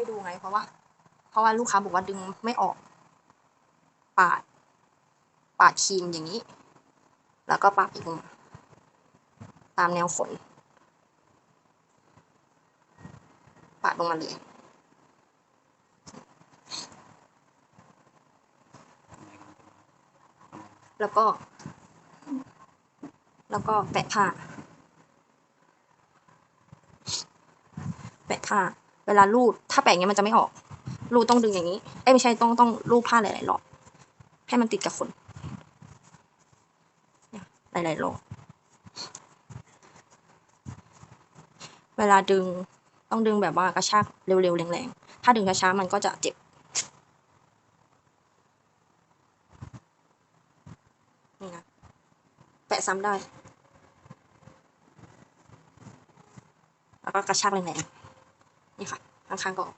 ให้ดูไง เพราะว่า เพราะว่าลูกค้าบอกว่าดึงไม่ออก ปาด ปาดครีมอย่างนี้ แล้วก็ปาดอีกลงมตามแนวขน ปาดลงมาเลยแล้วก็ แล้วก็แปะผ้า แปะผ้า เวลารูดถ้าแปะอย่างเงี้ยมันจะไม่ออก รูดต้องดึงอย่างนี้ เอ้ไม่ใช่ต้องต้องรูดผ้าหลายๆรอบให้มันติดกับขนหลายๆรอบเวลาดึงต้องดึงแบบว่ากระชากเร็วๆแรงๆ ถ้าดึงช้าๆมันก็จะเจ็บนี่นะแปะซ้ำได้ แล้วก็กระชากแรงๆ นี่ค่ะข้างๆก็ออก